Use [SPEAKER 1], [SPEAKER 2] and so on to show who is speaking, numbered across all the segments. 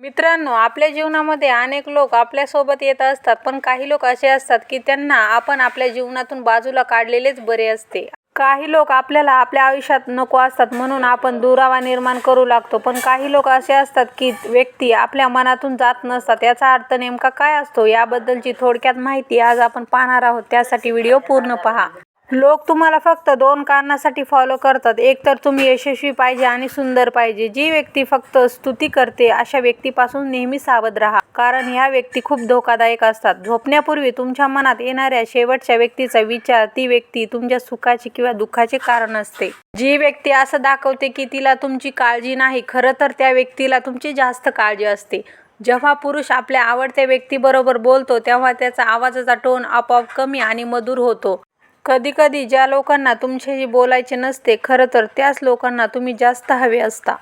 [SPEAKER 1] मित्रांनो आपल्या जीवनामध्ये अनेक लोक आपल्यासोबत येत असतात पण काही लोक असे असतात की त्यांना आपण आपल्या जीवनातून बाजूला काढलेलेच बरे असते. काही लोक आपल्याला आपल्या आयुष्यात नको असतात म्हणून आपण दुरावा निर्माण करू लागतो पण काही लोक असे असतात की व्यक्ती आपल्या मनातून जात नसतात. याचा अर्थ नेमका काय असतो? याबद्दलची थोडक्यात माहिती आज आपण पाहणार आहोत. त्यासाठी व्हिडिओ पूर्ण पहा. लोक तुम्हाला फक्त दोन कारणासाठी फॉलो करतात. एक तर तुम्ही यशस्वी पाहिजे आणि सुंदर पाहिजे. जी व्यक्ती फक्त स्तुती करते अशा व्यक्तीपासून नेहमी सावध राहा. कारण ह्या व्यक्ती खूप धोकादायक असतात. झोपण्यापूर्वी तुमच्या मनात येणाऱ्या शेवटच्या व्यक्तीचा विचार ती व्यक्ती तुमच्या सुखाचे किंवा दुःखाचे कारण असते. जी व्यक्ती असं दाखवते की तिला तुमची काळजी नाही खरं तर त्या व्यक्तीला तुमची जास्त काळजी असते. जेव्हा पुरुष आपल्या आवडत्या व्यक्तीबरोबर बोलतो तेव्हा त्याचा आवाजाचा टोन आपोआप कमी आणि मधुर होतो. कधीकधी ज्या लोकांना तुमच्याशी बोलायचे नसते खरं तर त्याच लोकांना तुम्ही जास्त हवे असता.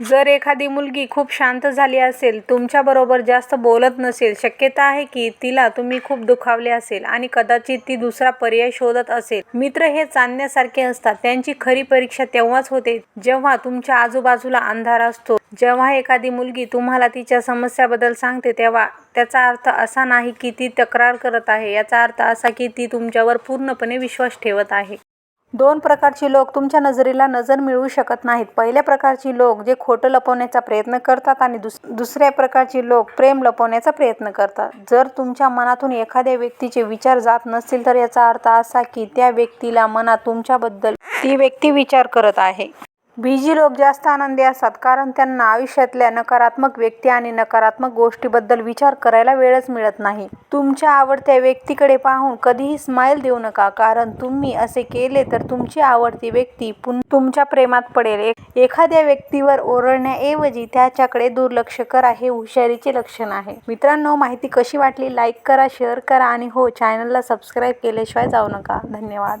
[SPEAKER 1] जर एखादी मुलगी खूप शांत झाली असेल तुमच्याबरोबर जास्त बोलत नसेल शक्यता आहे की तिला तुम्ही खूप दुखावले असेल आणि कदाचित ती दुसरा पर्याय शोधत असेल. मित्र हे चांदण्यासारखे असतात. त्यांची खरी परीक्षा तेव्हाच होते जेव्हा तुमच्या आजूबाजूला अंधार असतो. जेव्हा एखादी मुलगी तुम्हाला तिच्या समस्याबद्दल सांगते तेव्हा त्याचा अर्थ असा नाही की ती तक्रार करत आहे. याचा अर्थ असा की ती तुमच्यावर पूर्णपणे विश्वास ठेवत आहे. दोन प्रकारची लोक तुमच्या नजरेला नजर मिळवू शकत नाहीत. पहिल्या प्रकारची लोक जे खोटं लपवण्याचा प्रयत्न करतात आणि दुस दुसऱ्या प्रकारची लोक प्रेम लपवण्याचा प्रयत्न करतात. जर तुमच्या मनातून एखाद्या व्यक्तीचे विचार जात नसतील तर याचा अर्थ असा की त्या व्यक्तीला मनात तुमच्याबद्दल ती व्यक्ती विचार करत आहे. बीजी लोक जास्त आनंदी असतात कारण त्यांना आयुष्यातल्या नकारात्मक व्यक्ती आणि नकारात्मक गोष्टीबद्दल विचार करायला वेळच मिळत नाही. तुमच्या आवडत्या व्यक्तीकडे पाहून कधीही स्माईल देऊ नका कारण तुम्ही असे केले तर तुमची आवडती व्यक्ती पुन्हा तुमच्या प्रेमात पडेल. एखाद्या व्यक्तीवर ओरडण्याऐवजी त्याच्याकडे दुर्लक्ष करा हे हुशारीचे लक्षण आहे. मित्रांनो माहिती कशी वाटली? लाईक करा शेअर करा आणि हो चॅनलला सबस्क्राईब केल्याशिवाय जाऊ नका. धन्यवाद.